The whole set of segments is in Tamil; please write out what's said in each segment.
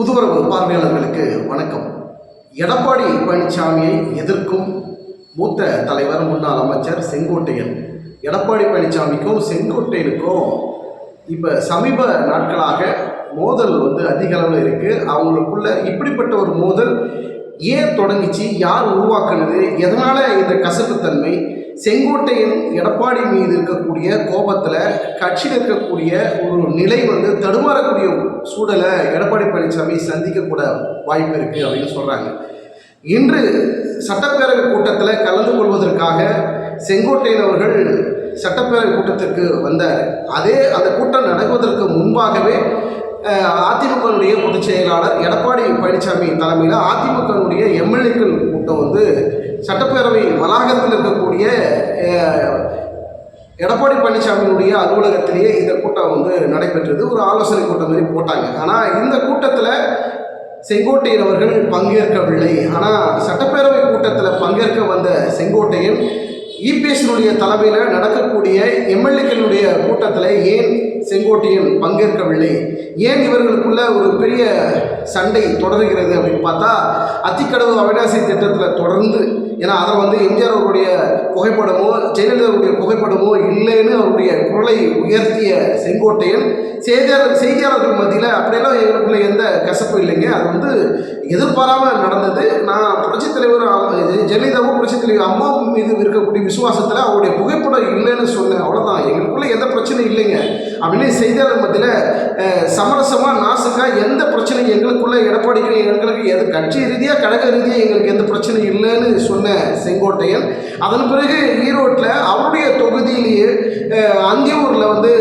புதுவரவு பார்வையாளர்களுக்கு வணக்கம். எடப்பாடி பழனிசாமியை எதிர்க்கும் மூத்த தலைவர் முன்னாள் அமைச்சர் செங்கோட்டையன். எடப்பாடி பழனிசாமிக்கும் செங்கோட்டையனுக்கும் இப்போ சமீப நாட்களாக மோதல் வந்து அதிக அளவில் இருக்குது அவங்களுக்குள்ள இப்படிப்பட்ட ஒரு மோதல் ஏன் தொடங்கிச்சு? யார் உருவாக்குனது? எதனால் இந்த கசப்புத்தன்மை செங்கோட்டையின் எடப்பாடி மீது இருக்கக்கூடிய கோபத்தில் கட்சியில் இருக்கக்கூடிய ஒரு நிலை வந்து தடுமாறக்கூடிய சூழலை எடப்பாடி பழனிசாமி சந்திக்கக்கூட வாய்ப்பு இருக்குது அப்படின்னு சொல்கிறாங்க இன்று சட்டப்பேரவை கூட்டத்தில் கலந்து கொள்வதற்காக செங்கோட்டையன் அவர்கள் சட்டப்பேரவை கூட்டத்திற்கு வந்தார். அதே அந்த கூட்டம் நடக்குவதற்கு முன்பாகவே அதிமுகனுடைய பொதுச் செயலாளர் எடப்பாடி பழனிசாமி தலைமையில் அதிமுகனுடைய எம்எல்ஏக்கள் கூட்டம் வந்து சட்டப்பேரவை வளாகத்தில் இருக்கக்கூடிய எடப்பாடி பழனிசாமியினுடைய அலுவலகத்திலேயே இந்த கூட்டம் வந்து நடைபெற்றது. ஒரு ஆலோசனை கூட்டம் மாதிரி போட்டாங்க. ஆனால் இந்த கூட்டத்தில் செங்கோட்டையன் அவர்கள் பங்கேற்கவில்லை. ஆனால் சட்டப்பேரவை கூட்டத்தில் பங்கேற்க வந்த செங்கோட்டையன் இபிஎஸ்னுடைய தலைமையில் நடக்கக்கூடிய எம்எல்ஏக்களுடைய கூட்டத்தில் ஏன் செங்கோட்டையன் பங்கேற்கவில்லை? ஏன் இவர்களுக்குள்ள ஒரு பெரிய சண்டை தொடர்கிறது அப்படின்னு பார்த்தா அத்திக்கடவு அவினாசி திட்டத்தில் தொடர்ந்து ஏன்னா அதை வந்து எம்ஜிஆர் அவருடைய புகைப்படமோ ஜெயலலிதாவுடைய புகைப்படமோ இல்லைன்னு அவருடைய குரலை உயர்த்திய செங்கோட்டையன் செய்தியாளர் செய்தியாளர்கள் மத்தியில் அப்படியெல்லாம் எங்களுக்குள்ள எந்த கசப்பும் இல்லைங்க. அது வந்து எதிர்பாராமல் நடந்தது. நான் புரட்சித் தலைவர் ஜெயலலிதாவும் புரட்சித் தலைவர் அம்மாவும் மீது இருக்கக்கூடிய விசுவாசத்தில் அவருடைய புகைப்படம் இல்லைன்னு சொன்னேன் அவ்வளோதான் எங்களுக்குள்ளே எந்த பிரச்சனையும் இல்லைங்க. அப்படின்னு செய்தியாளர் மத்தியில் சமரசமாக நாசுக்காக எந்த பிரச்சனையும் எங்களுக்குள்ளே எடப்பாடிக்கு எங்களுக்கு எது கட்சி ரீதியாக கழக ரீதியாக எங்களுக்கு எந்த பிரச்சனையும் இல்லைன்னு சொன்ன செங்கோட்டையன் அதன் பிறகு ஈரோட்டில் அவருடைய தொகுதியிலேயே அந்தியூரில் வந்து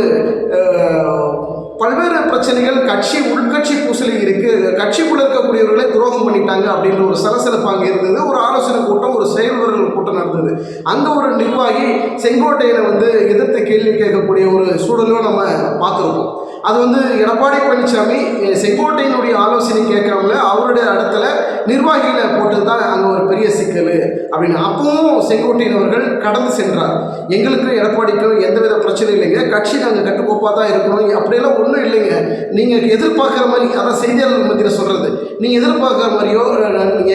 பல்வேறு பிரச்சனைகள் கட்சி உள்கட்சி பூசலி இருக்கு. கட்சிக்குள்ள இருக்கக்கூடியவர்களை துரோகம் பண்ணிட்டாங்க அப்படின்ற ஒரு சலசலப்பு அங்கே இருந்தது. ஒரு ஆலோசனை கூட்டம் ஒரு செயல்வர்கள் கூட்டம் நடந்தது. அங்கே ஒரு நிர்வாகி செங்கோட்டையில் வந்து எதிர்த்து கேள்வி கேட்கக்கூடிய ஒரு சூழலும் நம்ம பார்த்துருக்கோம். அது வந்து எடப்பாடி பழனிசாமி செங்கோட்டையினுடைய ஆலோசனை கேட்காமல அவருடைய இடத்துல நிர்வாகிகளை போட்டிருந்தால் தான் அங்கே ஒரு பெரிய சிக்கல் அப்படின்னு. அப்பவும் செங்கோட்டையினவர்கள் கடந்து சென்றார். எங்களுக்கும் எடப்பாடிக்கும் எந்தவித பிரச்சனையும் இல்லைங்க. கட்சி நாங்கள் கட்டுக்கோப்பாக தான் இருக்கணும் அப்படியெல்லாம் ஒன்றும் இல்லைங்க. நீங்கள் எதிர்பார்க்குற மாதிரி அதான் செய்தியாளர்கள் மத்தியில் சொல்கிறது நீங்கள் எதிர்பார்க்குற மாதிரியோ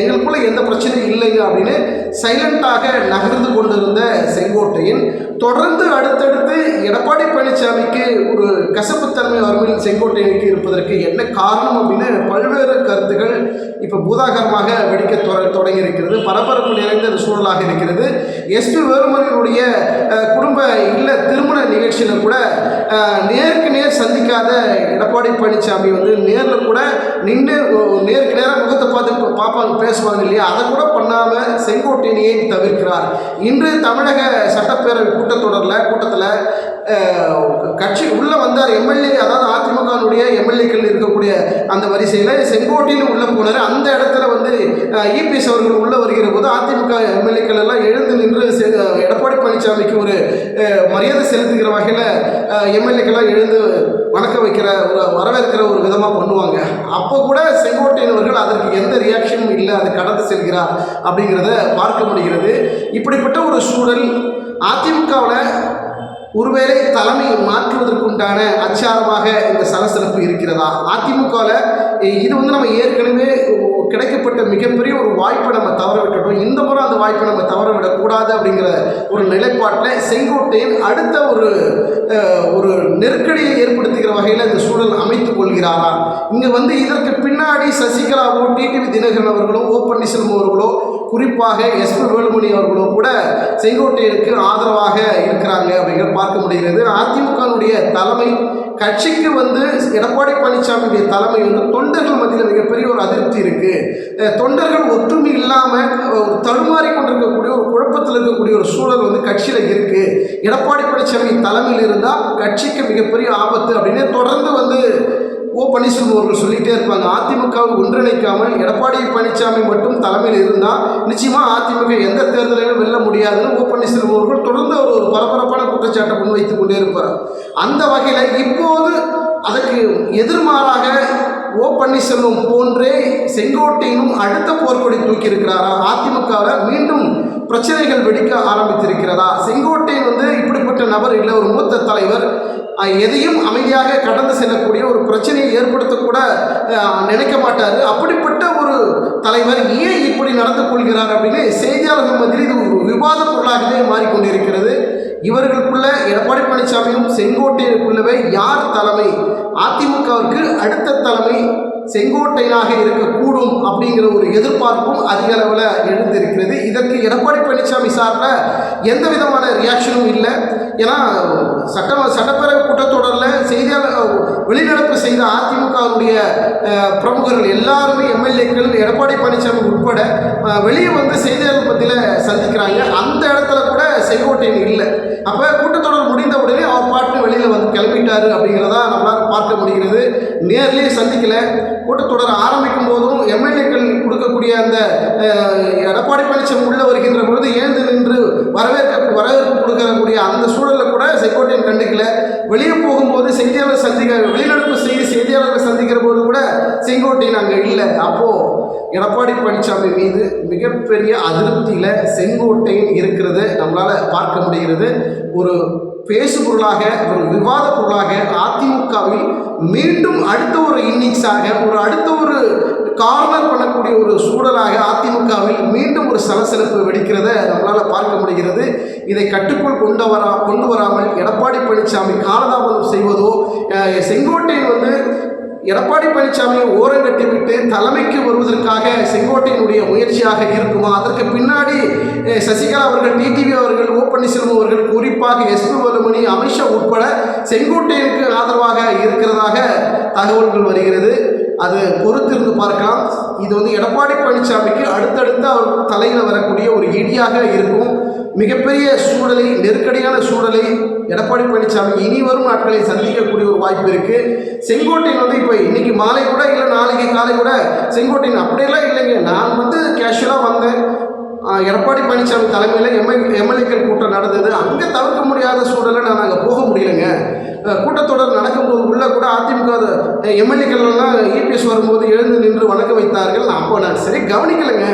எங்களுக்குள்ளே எந்த பிரச்சனையும் இல்லைங்க அப்படின்னு சைலண்ட்டாக நகர்ந்து கொண்டிருந்த செங்கோட்டையின் தொடர்ந்து அடுத்தடுத்து எடப்பாடி பழனிசாமிக்கு ஒரு கசப்புத்தன்மை அருமையில் செங்கோட்டையனுக்கு இருப்பதற்கு என்ன காரணம் அப்படின்னு பல்வேறு கருத்துக்கள் இப்போ பூதாகரமாக வெடிக்க தொட தொடங்கி இருக்கிறது பரபரப்பு நிறைந்த ஒரு சூழலாக இருக்கிறது. எஸ்பி வேலுமணியினுடைய குடும்ப இல்ல திருமண நிகழ்ச்சியில் கூட நேருக்கு நேர் சந்திக்காத எடப்பாடி பழனிசாமி வந்து நேரில் கூட நின்று நேருக்கு நேராக முகத்தை பார்த்து பார்ப்பாங்க பேசுவாங்க இல்லையா? அதை கூட பண்ணாமல் செங்கோட்டையனையே தவிர்க்கிறார். இன்று தமிழக சட்டப்பேரவை கூட்டத்தொடரில் கூட்டத்தில் கட்சி உள்ளே வந்தார் எம்எல்ஏ அதாவது அதிமுகனுடைய எம்எல்ஏக்கள் இருக்கக்கூடிய அந்த வரிசையில் செங்கோட்டையில் உள்ளே போனார். அந்த இடத்துல வந்து இபிஎஸ் அவர்கள் உள்ளே வருகிற போது அதிமுக எம்எல்ஏக்கள் எல்லாம் எழுந்து நின்று செ- எடப்பாடி பழனிசாமிக்கு ஒரு மரியாதை செலுத்துகிற வகையில் எம்எல்ஏக்கெல்லாம் எழுந்து வணக்க வைக்கிற ஒரு வரவேற்கிற ஒரு விதமாக பண்ணுவாங்க. அப்போ கூட செங்கோட்டையன் அவர்கள் அதற்கு எந்த ரியாக்ஷனும் இல்லை. அது கடந்து செல்கிறார். அப்படிங்கிறத பார்க்க முடிகிறது. இப்படிப்பட்ட ஒரு சூழல் அதிமுகவில் ஒருவேளை தலைமையை மாற்றுவதற்குண்டான அச்சாரமாக இந்த சலசலப்பு இருக்கிறதா? அதிமுகவில் இது வந்து நம்ம ஏற்கனவே கிடைக்கப்பட்ட மிகப்பெரிய ஒரு வாய்ப்பை நம்ம தவற விட்டுட்டோம். இந்த முறை அந்த வாய்ப்பை நம்ம தவற விடக்கூடாது அப்படிங்கிற ஒரு நிலைப்பாட்டில் செங்கோட்டையன் அடுத்த ஒரு ஒரு நெருக்கடியை ஏற்படுத்துகிற வகையில் இந்த சூழல் அமைத்துக் கொள்கிறாரா? இங்கே வந்து இதற்கு பின்னாடி சசிகலாவோ டிடிவி தினகரன் அவர்களோ ஓ பன்னீர்செல்வம் அவர்களோ குறிப்பாக எஸ்பி வேலுமணி அவர்களோ கூட செங்கோட்டையனுக்கு ஆதரவாக இருக்கிறாங்க அப்படிங்கிற பார்க்க முடிகிறது. அதிமுகனுடைய தலைமை கட்சிக்கு வந்து எடப்பாடி பழனிசாமியுடைய தலைமை வந்து தொண்டர்கள் மத்தியில் மிகப்பெரிய ஒரு அதிருப்தி இருக்குது தொண்டர்கள் ஒற்றுமை இல்லாமல் ஒரு தடுமாறி கொண்டிருக்கக்கூடிய ஒரு குழப்பத்தில் இருக்கக்கூடிய ஒரு சூழல் வந்து கட்சியில் இருக்கு. எடப்பாடி பழனிசாமி தலைமையில் இருந்தால் கட்சிக்கு மிகப்பெரிய ஆபத்து அப்படின்னு தொடர்ந்து வந்து ஓ பன்னீர்செல்வம் அவர்கள் சொல்லிகிட்டே இருப்பாங்க அதிமுகவை ஒன்றிணைக்காமல் எடப்பாடி பழனிசாமி மட்டும் தலைமையில் இருந்தால் நிச்சயமாக அதிமுக எந்த தேர்தலிலும் வெல்ல முடியாதுன்னு ஓ பன்னீர்செல்வம் அவர்கள் தொடர்ந்து அவர் ஒரு பரபரப்பான குற்றச்சாட்டை முன்வைத்துக் கொண்டே இருப்பார். அந்த வகையில் இப்போது அதற்கு எதிர்மாறாக ஓ பன்னீர்செல்வம் போன்றே செங்கோட்டையினும் அடுத்த போர்க்கொடி தூக்கி இருக்கிறாரா அதிமுகவில் மீண்டும் பிரச்சனைகள் வெடிக்க ஆரம்பித்திருக்கிறதா? செங்கோட்டையன் வந்து இப்படிப்பட்ட நபர் இல்லை ஒரு மூத்த தலைவர். எதையும் அமைதியாக கடந்து செல்லக்கூடிய ஒரு பிரச்சனையை ஏற்படுத்தக்கூட நினைக்க மாட்டார். அப்படிப்பட்ட ஒரு தலைவர் ஏன் இப்படி நடந்து கொள்கிறார் அப்படின்னு செய்தியாளர்கள் மத்தியில் இது ஒரு விவாத பொருளாகவே மாறிக்கொண்டிருக்கிறது. இவர்களுக்குள்ள எடப்பாடி பழனிசாமியும் செங்கோட்டையனுக்குள்ளவே யார் தலைமை? அதிமுகவிற்கு அடுத்த தலைமை செங்கோட்டையனாக இருக்கக்கூடும் அப்படிங்கிற ஒரு எதிர்பார்ப்பும் அதிக அளவில் எழுந்திருக்கிறது. இதற்கு எடப்பாடி பழனிசாமி சார்பில் எந்த விதமான ரியாக்ஷனும் இல்லை. ஏன்னா சட்ட சட்டப்பேரவை கூட்டத்தொடரில் செய்தியாளர் வெளிநடப்பு செய்த அதிமுகவுடைய பிரமுகர்கள் எல்லாருமே எம்எல்ஏக்கள் எடப்பாடி பழனிசாமி உட்பட வெளியே வந்து செய்தியாளர் மத்தியில் சந்திக்கிறாங்க. அந்த இடத்துல கூட செங்கோட்டையன் இல்லை. அப்போ கூட்டத்தொடர் முடிந்த உடனே அவர் பாட்டு வெளியில் வந்து கிளம்பிட்டாரு அப்படிங்கிறதா நம்மளால் பார்க்க முடிகிறது. நேர்லேயே சந்திக்கல. கூட்டத்தொடர் ஆரம்பிக்கும் போதும் எம்எல்ஏக்கள் கொடுக்கக்கூடிய அந்த எடப்பாடி பழனிசாமி உள்ள வருகின்ற பொழுது ஏன் நின்று வரவேற்க வரவேற்பு கொடுக்கக்கூடிய அந்த சூழலில் கூட செங்கோட்டையன் கண்டுக்கல. வெளியே போகும்போது செய்தியாளர் சந்திக்க வெளிநடப்பு செய்து செய்தியாளர்களை சந்திக்கிற போது கூட செங்கோட்டையன் அங்கே இல்லை. அப்போது எடப்பாடி பழனிசாமி மீது மிகப்பெரிய அதிருப்தியில் செங்கோட்டையன் இருக்கிறது நம்மளால் பார்க்க முடிகிறது. ஒரு பேசு பொருளாக ஒரு விவாத பொருளாக அதிமுகவில் மீண்டும் அடுத்த ஒரு இன்னிங்ஸாக ஒரு அடுத்த ஒரு கார்னர் பண்ணக்கூடிய ஒரு சூழலாக அதிமுகவில் மீண்டும் ஒரு சலசலப்பு வெடிக்கிறத நம்மளால் பார்க்க முடிகிறது. இதை கட்டுக்குள் கொண்டு வரா கொண்டு வராமல் எடப்பாடி பழனிசாமி காலதாமதம் செய்வதோ செங்கோட்டையன் வந்து எடப்பாடி பழனிசாமியை ஓரங்கட்டி விட்டு தலைமைக்கு வருவதற்காக செங்கோட்டையினுடைய முயற்சியாக இருக்குமா? அதற்கு பின்னாடி சசிகலா அவர்கள் டிடிவி அவர்கள் ஓ பன்னீர்செல்வம் அவர்கள் குறிப்பாக எஸ்பி வலுமணி அமித்ஷா உட்பட செங்கோட்டையனுக்கு ஆதரவாக இருக்கிறதாக தகவல்கள் வருகிறது. அது பொறுத்திருந்து பார்க்கலாம். இது வந்து எடப்பாடி பழனிசாமிக்கு அடுத்தடுத்து அவர் தலையில் வரக்கூடிய ஒரு இடியாக இருக்கும். மிகப்பெரிய சூழலை நெருக்கடியான சூழலை எடப்பாடி பழனிசாமி இனி வரும் நாட்களை சந்திக்கக்கூடிய ஒரு வாய்ப்பு இருக்கு. செங்கோட்டையன் வந்து இப்போ இன்னைக்கு மாலை கூட இல்லை நாளைக்கு காலை கூட செங்கோட்டையன் அப்படியெல்லாம் இல்லைங்க. நான் வந்து கேஷுவலாக வந்தேன். எடப்பாடி பழனிசாமி தலைமையில் எம்எல் எம்எல்ஏக்கள் கூட்டம் நடந்தது. அங்கே தவிர்க்க முடியாத சூழலை நான் கூட்டத்தொடர் நடக்கும்போது உள்ள கூட அதிமுக எம்எல்ஏக்கள்லாம் இபிஎஸ் வரும்போது எழுந்து நின்று வணக்கம் வைத்தார்கள். அப்போ நான் சரி கவனிக்கலைங்க.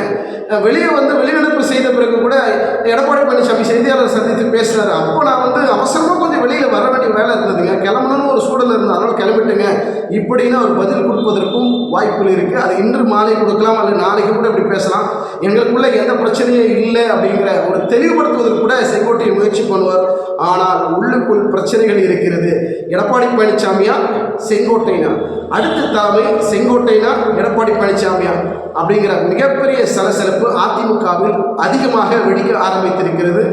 வெளியே வந்து வெளிநடப்பு செய்த பிறகு கூட எடப்பாடி பழனிசாமி செய்தியாளர் சந்தித்து பேசுறாரு அப்போ நான் வந்து அவசரமாக கொஞ்சம் வெளியில் வர வேண்டிய வேலை இருந்தது கிளம்பணும்னு ஒரு சூழல் இருந்தது அதனால் கிளம்பிட்டுங்க. இப்படின்னு அவர் பதில் கொடுப்பதற்கும் வாய்ப்புகள் இருக்குது அது இன்று மாலை கொடுக்கலாம் அல்லது நாளைக்கு கூட இப்படி பேசலாம். எங்களுக்குள்ள எந்த பிரச்சனையும் இல்லை அப்படிங்கிற ஒரு தெளிவுபடுத்துவதற்கு கூட செங்கோட்டையை முயற்சி பண்ணுவார். ஆனால் உள்ளுக்குள் பிரச்சனைகள் இருக்கிறது. எடப்பாடி பழனிசாமியா செங்கோட்டைனா? அடுத்த தலைமை செங்கோட்டைனா எடப்பாடி பழனிசாமியா? அப்படிங்கிற மிகப்பெரிய சலசலப்பு அதிமுகவில் அதிகமாக வெடிக்க ஆரம்பித்திருக்கிறது.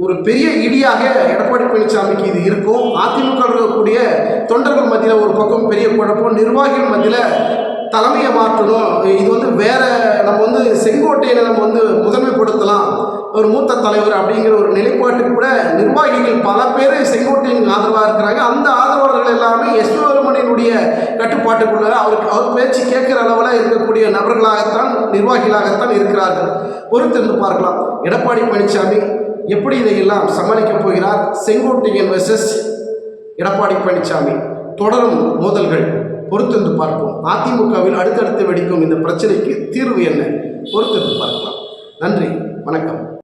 ஒரு பெரிய இடியாக எடப்பாடி பழனிசாமிக்கு இது இருக்கும். அதிமுக இருக்கக்கூடிய தொண்டர்கள் மத்தியில் ஒரு பக்கம் பெரிய குழப்பம். நிர்வாகிகள் மத்தியில் தலைமையை மாற்றணும். இது வந்து வேற நம்ம வந்து செங்கோட்டையில நம்ம வந்து முதன்மைப்படுத்தலாம். ஒரு மூத்த தலைவர் அப்படிங்கிற ஒரு நிலைப்பாட்டு கூட நிர்வாகிகள் பல பேர் செங்கோட்டையின் ஆதரவாக இருக்கிறாங்க. அந்த ஆதரவாளர்கள் எல்லாமே எஸ் வேலுமணியினுடைய கட்டுப்பாட்டுக்குள்ள அவருக்கு அவர் பேச்சு கேட்குற அளவில் இருக்கக்கூடிய நபர்களாகத்தான் நிர்வாகிகளாகத்தான் இருக்கிறார்கள். பொறுத்திருந்து பார்க்கலாம். எடப்பாடி பழனிசாமி எப்படி இதையெல்லாம் சமாளிக்கப் போகிறார்? செங்கோட்டையன் வெர்சஸ் எடப்பாடி பழனிசாமி. தொடரும் மோதல்கள். பொறுத்திருந்து பார்ப்போம். அதிமுகவில் அடுத்தடுத்து வெடிக்கும் இந்த பிரச்சனைக்கு தீர்வு என்ன? பொறுத்திருந்து பார்க்கலாம். நன்றி. வணக்கம்.